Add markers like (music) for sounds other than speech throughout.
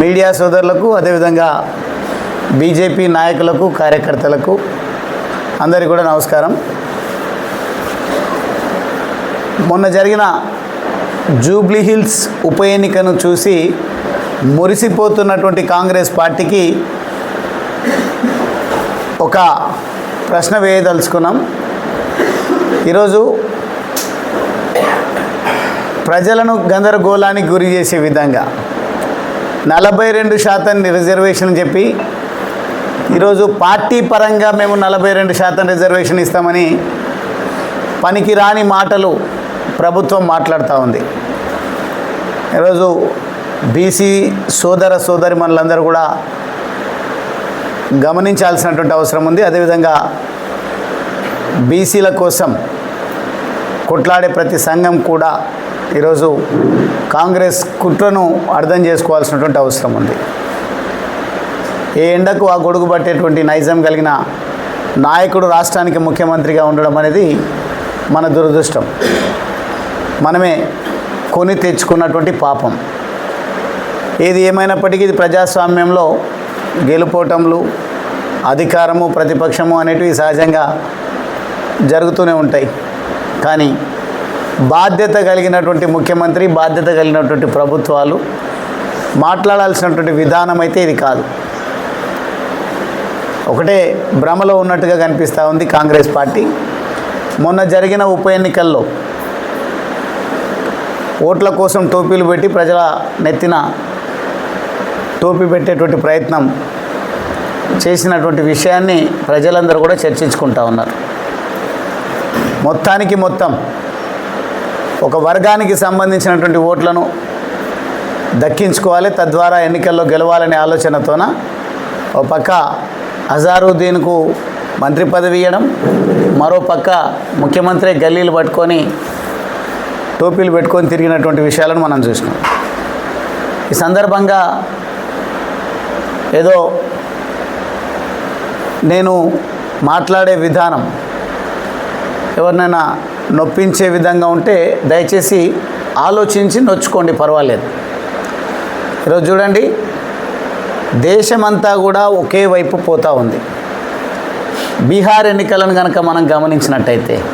Media సోదరులకు అదేవిధంగా BJP నాయకులకు కార్యకర్తలకు అందరికీ కూడా నమస్కారం. మొన్న జరిగిన జూబ్లీ హిల్స్ ఉప ఎన్నికను చూసి మురిసిపోతున్నటువంటి కాంగ్రెస్ పార్టీకి ఒక ప్రశ్న వేయదలుచుకున్నాం. ఈరోజు ప్రజలను గందరగోళానికి గురి చేసే విధంగా నలభై రెండు శాతం రిజర్వేషన్ చెప్పి ఈరోజు పార్టీ పరంగా మేము నలభై రెండు శాతం రిజర్వేషన్ ఇస్తామని పనికిరాని మాటలు ప్రభుత్వం మాట్లాడుతూ ఉంది. ఈరోజు బీసీ సోదర సోదరి మనలందరూ కూడా గమనించాల్సినటువంటి అవసరం ఉంది. అదేవిధంగా బీసీల కోసం కొట్లాడే ప్రతి సంఘం కూడా ఈరోజు కాంగ్రెస్ కుట్రను అర్థం చేసుకోవాల్సినటువంటి అవసరం ఉంది. ఏ ఎండకు ఆ గొడుగు పట్టేటువంటి నైజం కలిగిన నాయకుడు రాష్ట్రానికి ముఖ్యమంత్రిగా ఉండడం అనేది మన దురదృష్టం. మనమే కొని తెచ్చుకున్నటువంటి పాపం. ఏది ఏమైనప్పటికీ ఇది ప్రజాస్వామ్యంలో గెలుపోవటంలు అధికారము ప్రతిపక్షము అనేటివి సహజంగా జరుగుతూనే ఉంటాయి. కానీ బాధ్యత కలిగినటువంటి ముఖ్యమంత్రి బాధ్యత కలిగినటువంటి ప్రభుత్వాలు మాట్లాడాల్సినటువంటి విధానం అయితే ఇది కాదు. ఒకటే భ్రమలో ఉన్నట్టుగా కనిపిస్తూ ఉంది కాంగ్రెస్ పార్టీ. మొన్న జరిగిన ఉప ఎన్నికల్లో ఓట్ల కోసం టోపీలు పెట్టి ప్రజల నెత్తిన టోపీ పెట్టేటువంటి ప్రయత్నం చేసినటువంటి విషయాన్ని ప్రజలందరూ కూడా చర్చించుకుంటా ఉన్నారు. మొత్తానికి మొత్తం ఒక వర్గానికి సంబంధించినటువంటి ఓట్లను దక్కించుకోవాలి. తద్వారా ఎన్నికల్లో గెలవాలనే ఆలోచనతోన ఓ పక్క అజారుద్దీన్కు మంత్రి పదవి ఇవ్వడం మరో పక్క ముఖ్యమంత్రి గల్లీలు పట్టుకొని టోపీలు పెట్టుకొని తిరిగినటువంటి విషయాలను మనం చూసినాం. ఈ సందర్భంగా ఏదో నేను మాట్లాడే విధానం ఎవరినైనా నొప్పించే విధంగా ఉంటే దయచేసి ఆలోచించి నొచ్చుకోండి పర్వాలేదు. ఈరోజు చూడండి దేశమంతా కూడా ఒకే వైపు పోతూ ఉంది. బీహార్ ఎన్నికలను కనుక మనం గమనించినట్టయితే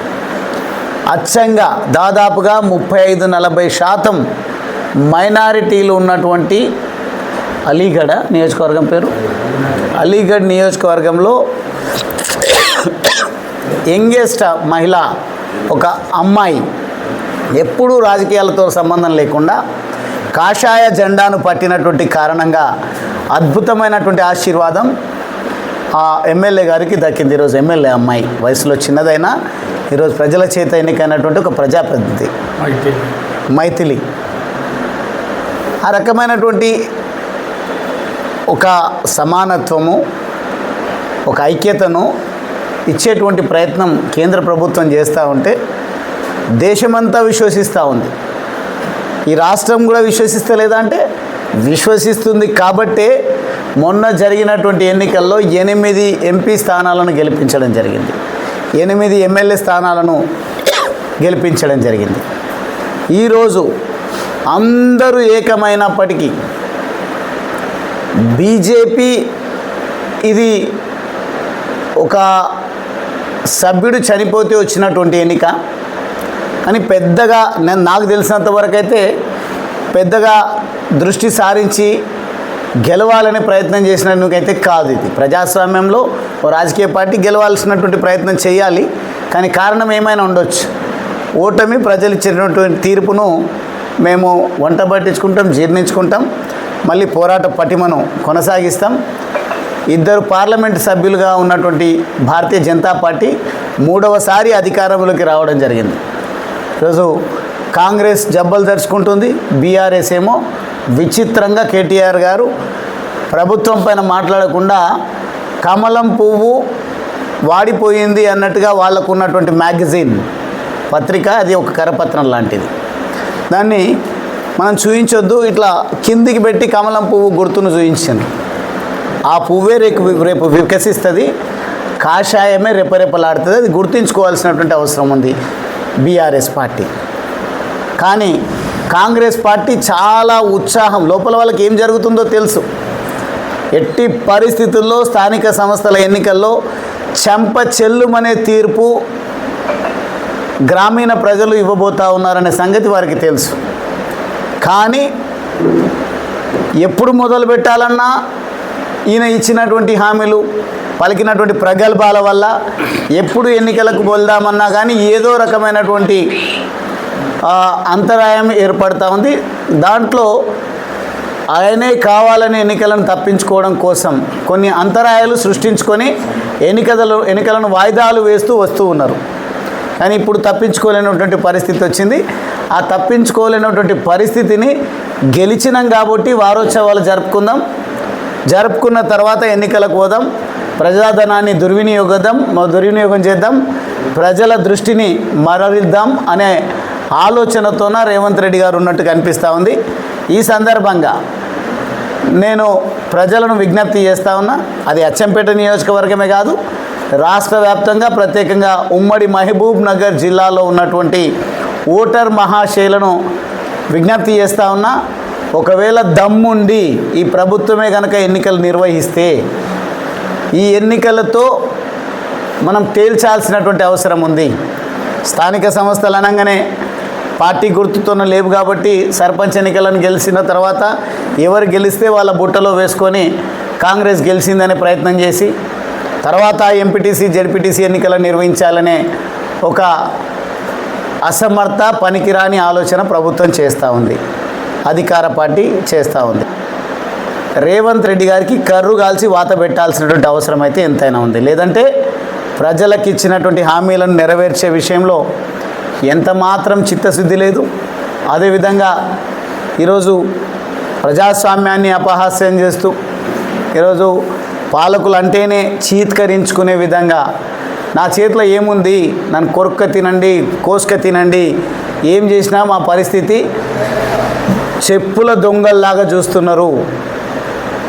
అచ్చంగా దాదాపుగా ముప్పై ఐదు నలభై శాతం మైనారిటీలు ఉన్నటువంటి అలీగఢ నియోజకవర్గం పేరు? అలీగఢ్ నియోజకవర్గంలో (coughs) యంగెస్ట్ మహిళ ఒక అమ్మాయి ఎప్పుడూ రాజకీయాలతో సంబంధం లేకుండా కాషాయ జెండాను పట్టినటువంటి కారణంగా అద్భుతమైనటువంటి ఆశీర్వాదం ఆ ఎమ్మెల్యే గారికి దక్కింది. ఈరోజు ఎమ్మెల్యే అమ్మాయి. వయసులో చిన్నదైనా ఈరోజు ప్రజల చేత ఎన్నికైనటువంటి ఒక ప్రజాప్రతినిధి. మైథిలి. ఆ రకమైనటువంటి ఒక సమానత్వము ఒక ఐక్యతను ఇచ్చేటువంటి ప్రయత్నం కేంద్ర ప్రభుత్వం చేస్తూ ఉంటే దేశమంతా విశ్వసిస్తూ ఉంది. ఈ రాష్ట్రం కూడా విశ్వసిస్తలేదా అంటే? విశ్వసిస్తుంది కాబట్టే మొన్న జరిగినటువంటి ఎన్నికల్లో ఎనిమిది ఎంపీ స్థానాలను గెలిపించడం జరిగింది. ఎనిమిది ఎమ్మెల్యే స్థానాలను గెలిపించడం జరిగింది. ఈరోజు అందరూ ఏకమైనప్పటికీ బీజేపీ ఇది ఒక సభ్యుడు చనిపోతే వచ్చినటువంటి ఎన్నిక. కానీ పెద్దగా నేను నాకు తెలిసినంత అయితే పెద్దగా దృష్టి సారించి గెలవాలనే ప్రయత్నం చేసినందుకైతే కాదు ఇది. ప్రజాస్వామ్యంలో రాజకీయ పార్టీ గెలవాల్సినటువంటి ప్రయత్నం చేయాలి. కానీ కారణం ఏమైనా ఉండొచ్చు. ఓటమి ప్రజలు ఇచ్చినటువంటి తీర్పును మేము వంట పట్టించుకుంటాం జీర్ణించుకుంటాం. మళ్ళీ పోరాట పటిమను కొనసాగిస్తాం. ఇద్దరు పార్లమెంట్ సభ్యులుగా ఉన్నటువంటి భారతీయ జనతా పార్టీ మూడవసారి అధికారంలోకి రావడం జరిగింది. ఈరోజు కాంగ్రెస్ జబ్బలు తెరుచుకుంటుంది బీఆర్ఎస్ ఏమో విచిత్రంగా కేటీఆర్ గారు ప్రభుత్వం పైన మాట్లాడకుండా కమలం పువ్వు వాడిపోయింది అన్నట్టుగా వాళ్ళకు ఉన్నటువంటి మ్యాగజైన్ పత్రిక అది ఒక కరపత్రం లాంటిది. దాన్ని మనం చూయించొద్దు ఇట్లా కిందికి పెట్టి కమలం పువ్వు గుర్తును చూయించాను. ఆ పువ్వే రేపు రేపు వికసిస్తుంది కాషాయమే రెపరెపలాడుతుంది. అది గుర్తుంచుకోవాల్సినటువంటి అవసరం ఉంది బీఆర్ఎస్ పార్టీ. కానీ కాంగ్రెస్ పార్టీ చాలా ఉత్సాహం. లోపల వాళ్ళకి ఏం జరుగుతుందో తెలుసు. ఎట్టి పరిస్థితుల్లో స్థానిక సంస్థల ఎన్నికల్లో చెంప చెల్లుమనే తీర్పు గ్రామీణ ప్రజలు ఇవ్వబోతా ఉన్నారనే సంగతి వారికి తెలుసు. కానీ ఎప్పుడు మొదలు పెట్టాలన్నా ఈయన ఇచ్చినటువంటి హామీలు పలికినటువంటి ప్రగల్భాల వల్ల ఎప్పుడు ఎన్నికలకు వెళ్దామన్నా కానీ ఏదో రకమైనటువంటి అంతరాయం ఏర్పడతా ఉంది. దాంట్లో ఆయనే కావాలని ఎన్నికలను తప్పించుకోవడం కోసం కొన్ని అంతరాయాలు సృష్టించుకొని ఎన్నికలు ఎన్నికలను వాయిదాలు వేస్తూ వస్తూ ఉన్నారు. కానీ ఇప్పుడు తప్పించుకోలేనటువంటి పరిస్థితి వచ్చింది. ఆ తప్పించుకోలేనటువంటి పరిస్థితిని గెలిచినాం కాబట్టి వారోత్సవాలు జరుపుకుందాం. జరుపుకున్న తర్వాత ఎన్నికలకు పోదాం. ప్రజాధనాన్ని దుర్వినియోగదాం దుర్వినియోగం చేద్దాం. ప్రజల దృష్టిని మరలిద్దాం అనే ఆలోచనతోన రేవంత్ రెడ్డి గారు ఉన్నట్టు కనిపిస్తూ ఉంది. ఈ సందర్భంగా నేను ప్రజలను విజ్ఞప్తి చేస్తా ఉన్నా అది అచ్చంపేట నియోజకవర్గమే కాదు రాష్ట్ర వ్యాప్తంగా ప్రత్యేకంగా ఉమ్మడి మహబూబ్ నగర్ జిల్లాలో ఉన్నటువంటి ఓటర్ మహాశైలను విజ్ఞప్తి చేస్తా ఉన్నా ఒకవేళ దమ్ముండి ఈ ప్రభుత్వమే కనుక ఎన్నికలు నిర్వహిస్తే ఈ ఎన్నికలతో మనం తేల్చాల్సినటువంటి అవసరం ఉంది. స్థానిక సంస్థలు అనగానే పార్టీ గుర్తుతోనే లేవు కాబట్టి సర్పంచ్ ఎన్నికలను గెలిచిన తర్వాత ఎవరు గెలిస్తే వాళ్ళ బుట్టలో వేసుకొని కాంగ్రెస్ గెలిచిందనే ప్రయత్నం చేసి తర్వాత ఎంపీటీసీ జెడ్పీటీసీ ఎన్నికలను నిర్వహించాలనే ఒక అసమర్థ పనికిరాని ఆలోచన ప్రభుత్వం చేస్తూ ఉంది. అధికార పార్టీ చేస్తూ ఉంది. రేవంత్ రెడ్డి గారికి కర్రు కాల్చి వాత పెట్టాల్సినటువంటి అవసరం అయితే ఎంతైనా ఉంది. లేదంటే ప్రజలకు ఇచ్చినటువంటి హామీలను నెరవేర్చే విషయంలో ఎంత మాత్రం చిత్తశుద్ధి లేదు. అదేవిధంగా ఈరోజు ప్రజాస్వామ్యాన్ని అపహాస్యం చేస్తూ ఈరోజు పాలకులు అంటేనే చీత్కరించుకునే విధంగా నా చేతిలో ఏముంది? నన్ను కొరుక్క తినండి కోసుక తినండి ఏం చేసినా మా పరిస్థితి చెప్పుల దొంగల్లాగా చూస్తున్నారు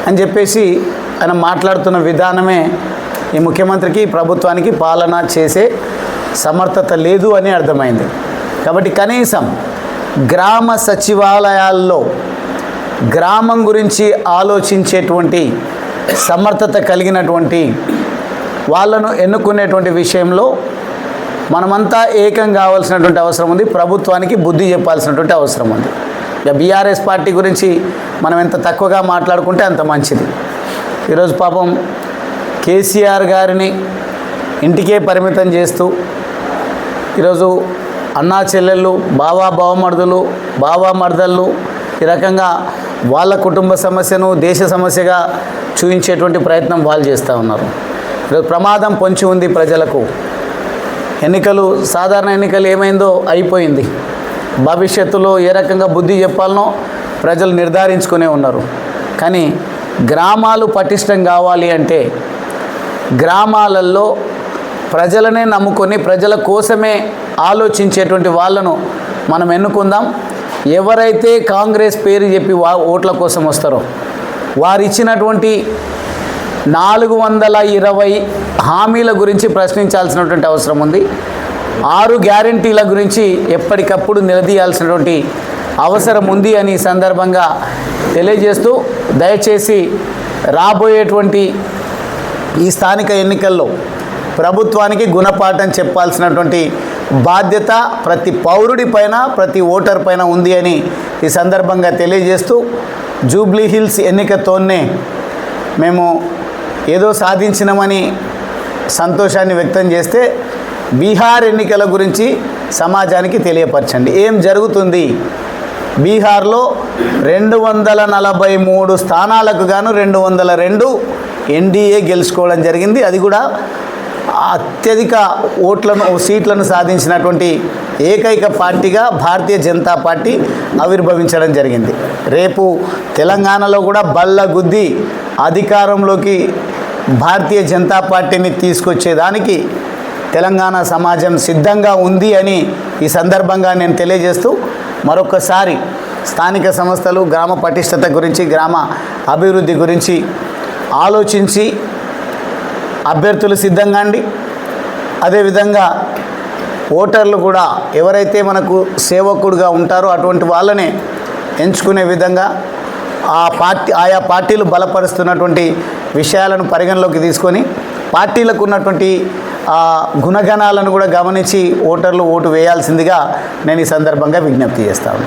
అని చెప్పేసి ఆయన మాట్లాడుతున్న విధానమే ఈ ముఖ్యమంత్రికి ప్రభుత్వానికి పాలన చేసే సమర్థత లేదు అని అర్థమైంది. కాబట్టి కనీసం గ్రామ సచివాలయాల్లో గ్రామం గురించి ఆలోచించేటువంటి సమర్థత కలిగినటువంటి వాళ్ళను ఎన్నుకునేటువంటి విషయంలో మనమంతా ఏకం కావాల్సినటువంటి అవసరం ఉంది. ప్రభుత్వానికి బుద్ధి చెప్పాల్సినటువంటి అవసరం ఉంది. ఇక బీఆర్ఎస్ పార్టీ గురించి మనం ఎంత తక్కువగా మాట్లాడుకుంటే అంత మంచిది. ఈరోజు పాపం కేసీఆర్ గారిని ఇంటికే పరిమితం చేస్తూ ఈరోజు అన్నా చెల్లెళ్ళు బావా బావమర్దులు బావా మర్దళ్ళు ఈ రకంగా వాళ్ళ కుటుంబ సమస్యను దేశ సమస్యగా చూపించేటువంటి ప్రయత్నం వాళ్ళు చేస్తూ ఉన్నారు. ఈరోజు ప్రమాదం పొంచి ఉంది ప్రజలకు. ఎన్నికలు సాధారణ ఎన్నికలు ఏమైందో అయిపోయింది. భవిష్యత్తులో ఏ రకంగా బుద్ధి చెప్పాలనో ప్రజలు నిర్ధారించుకునే ఉన్నారు. కానీ గ్రామాలు పటిష్టం కావాలి అంటే గ్రామాలలో ప్రజలనే నమ్ముకొని ప్రజల కోసమే ఆలోచించేటువంటి వాళ్ళను మనం ఎన్నుకుందాం. ఎవరైతే కాంగ్రెస్ పేరు చెప్పి వా ఓట్ల కోసం వస్తారో వారిచ్చినటువంటి నాలుగు వందల ఇరవై హామీల గురించి ప్రశ్నించాల్సినటువంటి అవసరం ఉంది. ఆరు గ్యారంటీల గురించి ఎప్పటికప్పుడు నిలదీయాల్సినటువంటి అవసరం ఉంది అని ఈ సందర్భంగా తెలియజేస్తూ దయచేసి రాబోయేటువంటి ఈ స్థానిక ఎన్నికల్లో ప్రభుత్వానికి గుణపాఠం చెప్పాల్సినటువంటి బాధ్యత ప్రతి పౌరుడి పైన ప్రతి ఓటర్ పైన ఉంది అని ఈ సందర్భంగా తెలియజేస్తూ జూబ్లీ హిల్స్ ఎన్నికతోనే మేము ఏదో సాధించినామని సంతోషాన్ని వ్యక్తం చేస్తే బీహార్ ఎన్నికల గురించి సమాజానికి తెలియపరచండి. ఏం జరుగుతుంది? బీహార్లో రెండు వందల నలభై మూడు స్థానాలకు గాను రెండు వందల రెండు ఎన్డీఏ గెలుచుకోవడం జరిగింది. అది కూడా అత్యధిక ఓట్లను సీట్లను సాధించినటువంటి ఏకైక పార్టీగా భారతీయ జనతా పార్టీ ఆవిర్భవించడం జరిగింది. రేపు తెలంగాణలో కూడా బల్ల గుద్ది అధికారంలోకి భారతీయ జనతా పార్టీని తీసుకొచ్చేదానికి తెలంగాణ సమాజం సిద్ధంగా ఉంది అని ఈ సందర్భంగా నేను తెలియజేస్తూ మరొకసారి స్థానిక సంస్థలు గ్రామ పటిష్టత గురించి గ్రామ అభివృద్ధి గురించి ఆలోచించి అభ్యర్థులు సిద్ధంగా అండి అదేవిధంగా ఓటర్లు కూడా ఎవరైతే మనకు సేవకుడుగా ఉంటారో అటువంటి వాళ్ళనే ఎంచుకునే విధంగా ఆ పార్టీ ఆయా పార్టీలు బలపరుస్తున్నటువంటి విషయాలను పరిగణలోకి తీసుకొని పార్టీలకు ఉన్నటువంటి ఆ గుణగణాలను కూడా గమనించి ఓటర్లు ఓటు వేయాల్సిందిగా నేను ఈ సందర్భంగా విజ్ఞప్తి చేస్తాను